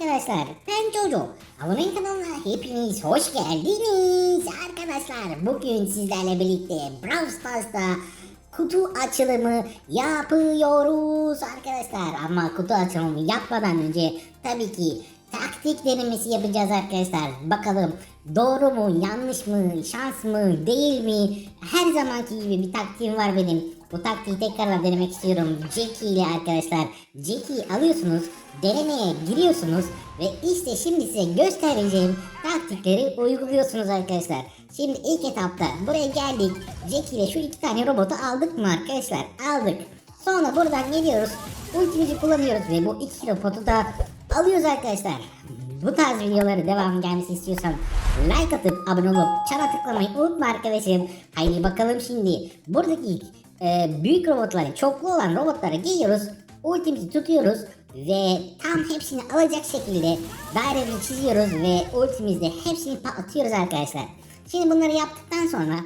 Arkadaşlar ben Jojo. Abone kanalına hepiniz hoş geldiniz. Arkadaşlar bugün sizlerle birlikte Brawl Stars'ta kutu açılımı yapıyoruz arkadaşlar. Ama kutu açılımı yapmadan önce tabii ki taktik denemesi yapacağız arkadaşlar. Bakalım doğru mu, yanlış mı, şans mı, değil mi? Her zamanki gibi bir taktiğim var benim. Bu taktiği tekrardan denemek istiyorum. Jackie ile arkadaşlar. Jackie'yi alıyorsunuz, denemeye giriyorsunuz ve işte şimdi size göstereceğim taktikleri uyguluyorsunuz arkadaşlar. Şimdi ilk etapta buraya geldik. Jackie ile şu iki tane robotu aldık mı arkadaşlar? Aldık. Sonra buradan geliyoruz. Ultimizi kullanıyoruz ve bu iki robotu da alıyoruz arkadaşlar. Bu tarz videoları devam gelmesi istiyorsan like atıp abone olup çana tıklamayı unutma arkadaşım. Haydi bakalım şimdi buradaki e, büyük robotları çoklu olan robotları giyiyoruz. Ultimizi tutuyoruz ve tam hepsini alacak şekilde dairemizi çiziyoruz ve ultimizde hepsini patlatıyoruz arkadaşlar. Şimdi bunları yaptıktan sonra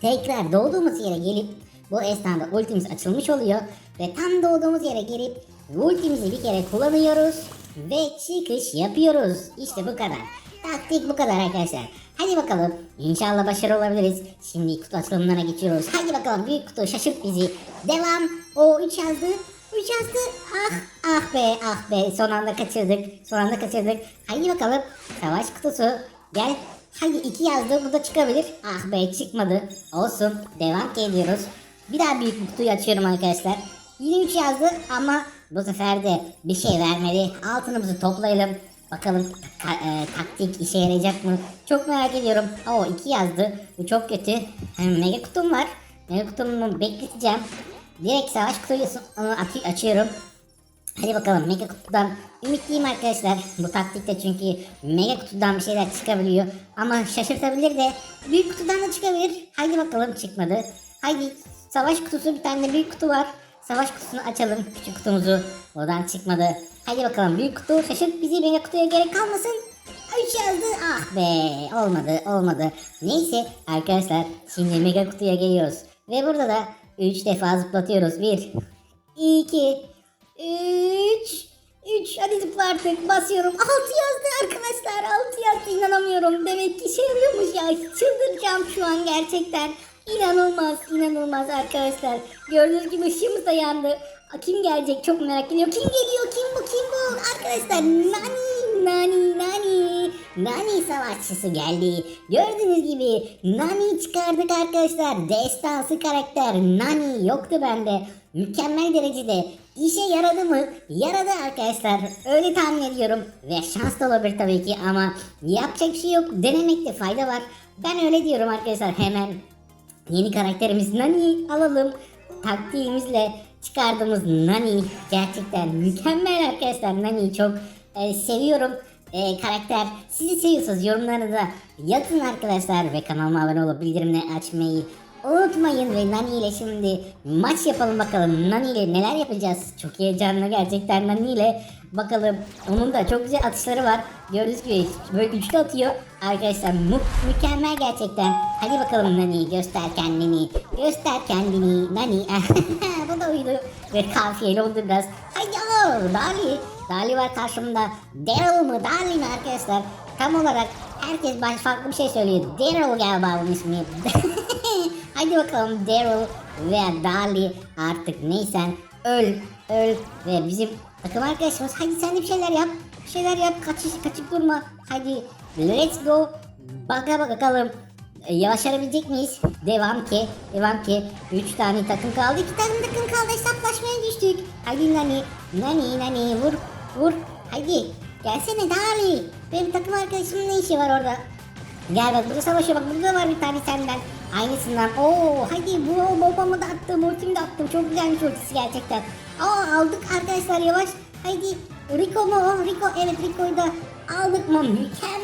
tekrar doğduğumuz yere gelip bu esnada ultimiz açılmış oluyor ve tam doğduğumuz yere gelip ultimizi bir kere kullanıyoruz ve çıkış yapıyoruz. İşte bu kadar. Taktik bu kadar arkadaşlar. Hadi bakalım. İnşallah başarılı olabiliriz. Şimdi kutu açılımlarına geçiyoruz. Hadi bakalım büyük kutu şaşırt bizi. Devam. O 3 yazdı. 3 yazdı. Ah ah be ah be. Son anda kaçırdık. Son anda kaçırdık. Hadi bakalım. Savaş kutusu. Gel. Hadi 2 yazdı. Bu da çıkabilir. Ah be çıkmadı. Olsun. Devam ediyoruz. Bir daha büyük bir kutuyu açıyorum arkadaşlar. Yine 3 yazdı ama bu sefer de bir şey vermedi. Altınımızı toplayalım. Bakalım ta- e, taktik işe yarayacak mı? Çok merak ediyorum. Oo 2 yazdı. Bu çok kötü. Hem mega kutum var. Mega kutumu bekleteceğim. Direkt savaş atı- açıyorum. Hadi bakalım mega kutudan ümitliyim arkadaşlar. Bu taktikte çünkü mega kutudan bir şeyler çıkabiliyor. Ama şaşırtabilir de büyük kutudan da çıkabilir. Haydi bakalım çıkmadı. Haydi savaş kutusu bir tane de büyük kutu var. Savaş kutusunu açalım. Küçük kutumuzu. Oradan çıkmadı. Haydi bakalım büyük kutu şaşırt bizi mega kutuya gerek kalmasın. 3 yazdı. Ah be olmadı olmadı. Neyse arkadaşlar şimdi mega kutuya geliyoruz. Ve burada da 3 defa zıplatıyoruz. 1 2 3 3 hadi zıpla artık basıyorum 6 yazdı arkadaşlar 6 yazdı inanamıyorum demek ki işe yarıyormuş ya çıldıracağım şu an gerçekten İnanılmaz inanılmaz arkadaşlar. Gördüğünüz gibi ışığımız da yandı. Kim gelecek? Çok merak ediyorum. Kim geliyor? Kim bu? Kim bu? Arkadaşlar Nani Nani Nani. Nani savaşçısı geldi. Gördüğünüz gibi Nani çıkardık arkadaşlar. Destansı karakter Nani yoktu bende. Mükemmel derecede işe yaradı mı? Yaradı arkadaşlar. Öyle tahmin ediyorum. Ve şans da olabilir tabii ki ama yapacak bir şey yok. Denemekte fayda var. Ben öyle diyorum arkadaşlar. Hemen yeni karakterimiz Nani alalım. Taktiğimizle çıkardığımız Nani gerçekten mükemmel arkadaşlar. Nani'yi çok e, seviyorum. E, karakter sizi seviyorsanız yorumlarınıza yazın arkadaşlar ve kanalıma abone olup bildirimleri açmayı unutmayın ve Nani ile şimdi maç yapalım bakalım. Nani ile neler yapacağız? Çok heyecanlı gerçekten Nani ile. Bakalım onun da çok güzel atışları var. Gördüğünüz gibi böyle güçlü atıyor. Arkadaşlar mu mükemmel gerçekten. Hadi bakalım Nani göster kendini. Göster kendini Nani. Bu da uydu. Ve kafiyeli oldu biraz. Hadi o Dali. Dali var karşımda. Daryl mı Dali mi arkadaşlar? Tam olarak herkes farklı bir şey söylüyor. Daryl galiba bunun ismi. Hadi bakalım Daryl veya Dali artık neysen öl öl ve bizim takım arkadaşımız hadi sen de bir şeyler yap bir şeyler yap kaçış kaçıp durma hadi let's go baka bakalım e, başarabilecek miyiz? Devam ki, devam ki. 3 tane takım kaldı, 2 tane takım kaldı. Hesaplaşmaya düştük. Hadi Nani, Nani, Nani vur, vur. Hadi gelsene Dali. Benim takım arkadaşımın ne işi var orada? Gel bak burada savaşıyor bak burada var bir tane senden. Aynısından. Oo hadi bu bombamı da attım ultimi de attım. Çok güzelmiş ultisi gerçekten. Aa aldık arkadaşlar yavaş. Haydi Rico mu? Rico evet Rico'yu da aldık mı? Mükemmel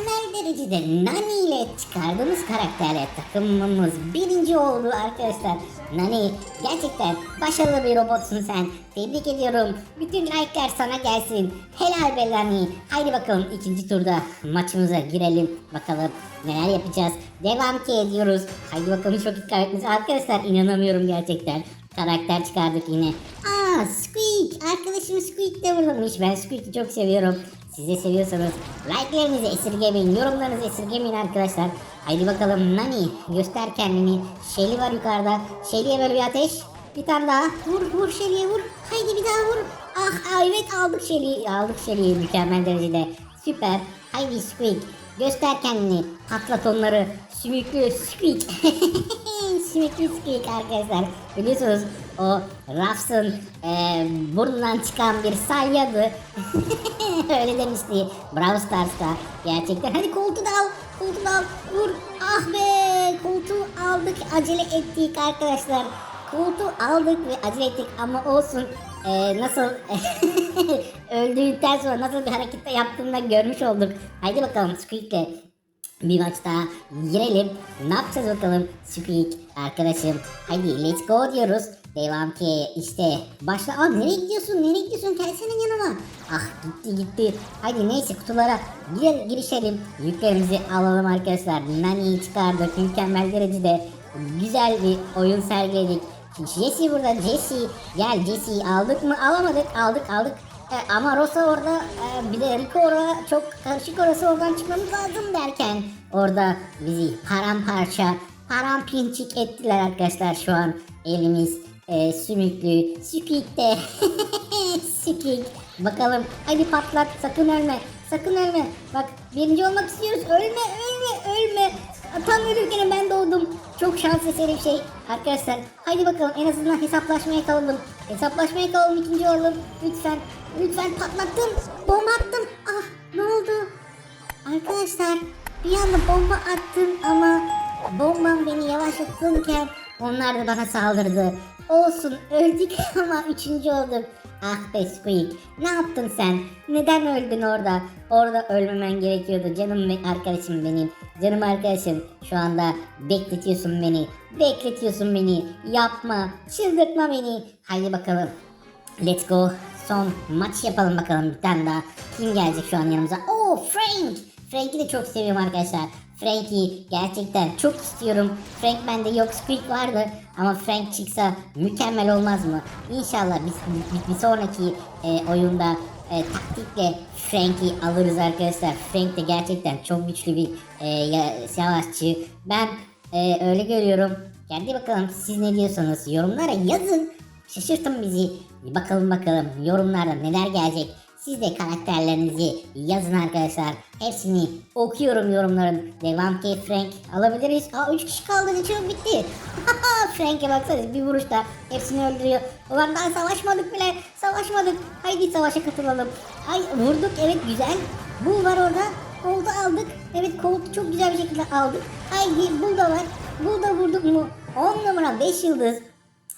derecede Nani ile çıkardığımız karakterle takımımız birinci oldu arkadaşlar. Nani gerçekten başarılı bir robotsun sen. Tebrik ediyorum. Bütün like'lar sana gelsin. Helal be Nani. Haydi bakalım ikinci turda maçımıza girelim. Bakalım neler yapacağız. Devam ki ediyoruz. Haydi bakalım çok dikkat ediniz. Arkadaşlar inanamıyorum gerçekten. Karakter çıkardık yine. Aa Squeak. Arkadaşım Squeak de buradaymış. Ben Squeak'i çok seviyorum. Siz de seviyorsanız like'larınızı esirgemeyin, yorumlarınızı esirgemeyin arkadaşlar. Haydi bakalım Nani göster kendini. Shelly var yukarıda. Shelly'e böyle bir ateş. Bir tane daha. Vur vur Shelly'e vur. Haydi bir daha vur. Ah ah, evet aldık Shelly'i. Aldık Shelly'i mükemmel derecede. Süper. Haydi Squeak. Göster kendini. Patlat onları. Sümüklü Squeak. Sümüklü Squeak arkadaşlar. Biliyorsunuz o Ruffs'ın e, burnundan çıkan bir salyadı. Öyle demişti Brawl Stars'ta. Gerçekten. Hadi koltuğu al. Koltuğu al. Vur. Ah be. Koltuğu aldık. Acele ettik arkadaşlar. Koltuğu aldık ve acele ettik ama olsun. Ee, nasıl öldüğünden sonra nasıl bir hareket yaptığını da görmüş olduk. Haydi bakalım Squeak'le bir maç daha girelim. Ne yapacağız bakalım Squeak arkadaşım. Haydi let's go diyoruz. Devam ki işte başla. Aa nereye gidiyorsun? Nereye gidiyorsun? Gelsene yanıma. Ah gitti gitti. Haydi neyse kutulara gir, girişelim. Yüklerimizi alalım arkadaşlar. Nani'yi çıkardık. Mükemmel derecede güzel bir oyun sergiledik. Jesse burada Jesse. Gel Jesse'yi aldık mı? Alamadık. Aldık aldık. E, ama Rosa orada e, bir de Rico orada çok karışık orası oradan çıkmamız lazım derken orada bizi paramparça parampinçik ettiler arkadaşlar şu an elimiz e, sümüklü sükükte sükük bakalım. Hadi patlat. Sakın ölme. Sakın ölme. Bak birinci olmak istiyoruz. Ölme ölme ölme. Tam ölürken ben doğdum. Çok şans eseri şey. Arkadaşlar haydi bakalım. En azından hesaplaşmaya kalalım. Hesaplaşmaya kalalım ikinci olalım. Lütfen lütfen patlattım. Bomba attım. Ah ne oldu? Arkadaşlar bir anda bomba attım ama bombam beni yavaşlatırken onlar da bana saldırdı. Olsun öldük ama üçüncü olduk. Ah be Squeak ne yaptın sen? Neden öldün orada? Orada ölmemen gerekiyordu canım arkadaşım benim. Canım arkadaşım şu anda bekletiyorsun beni. Bekletiyorsun beni. Yapma. Çıldırtma beni. Haydi bakalım. Let's go. Son maç yapalım bakalım bir tane daha. Kim gelecek şu an yanımıza? Oo Frank. Frank'i de çok seviyorum arkadaşlar. Frank'i gerçekten çok istiyorum. Frank bende yok Squeak vardı ama Frank çıksa mükemmel olmaz mı? İnşallah bir, bir sonraki e, oyunda e, taktikle Frank'i alırız arkadaşlar. Frank de gerçekten çok güçlü bir e, savaşçı. Ben e, öyle görüyorum. Geldi bakalım siz ne diyorsunuz? Yorumlara yazın. Şaşırtın bizi. Bakalım bakalım yorumlarda neler gelecek. Siz de karakterlerinizi yazın arkadaşlar. Hepsini okuyorum yorumların. Devam ki Frank alabiliriz. Aa 3 kişi kaldı. Çabuk bitti. Frank'e baksanız bir vuruşta hepsini öldürüyor. Ulan daha savaşmadık bile. Savaşmadık. Haydi savaşa katılalım. Ay vurduk evet güzel. Bu var orada. Koltu aldık. Evet koltu çok güzel bir şekilde aldık. Haydi bul da var. Bul da vurduk mu? 10 numara 5 yıldız.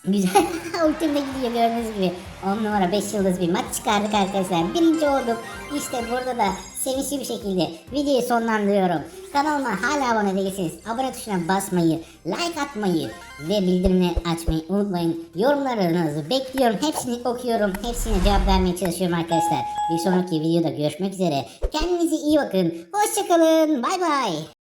Güzel. Ultimde gidiyor gördüğünüz gibi. 10 numara 5 yıldız bir maç çıkardık arkadaşlar. Birinci olduk. İşte burada da sevinçli bir şekilde videoyu sonlandırıyorum. Kanalıma hala abone değilseniz abone tuşuna basmayı, like atmayı ve bildirimleri açmayı unutmayın. Yorumlarınızı bekliyorum. Hepsini okuyorum. Hepsine cevap vermeye çalışıyorum arkadaşlar. Bir sonraki videoda görüşmek üzere. Kendinize iyi bakın. Hoşçakalın. Bay bay.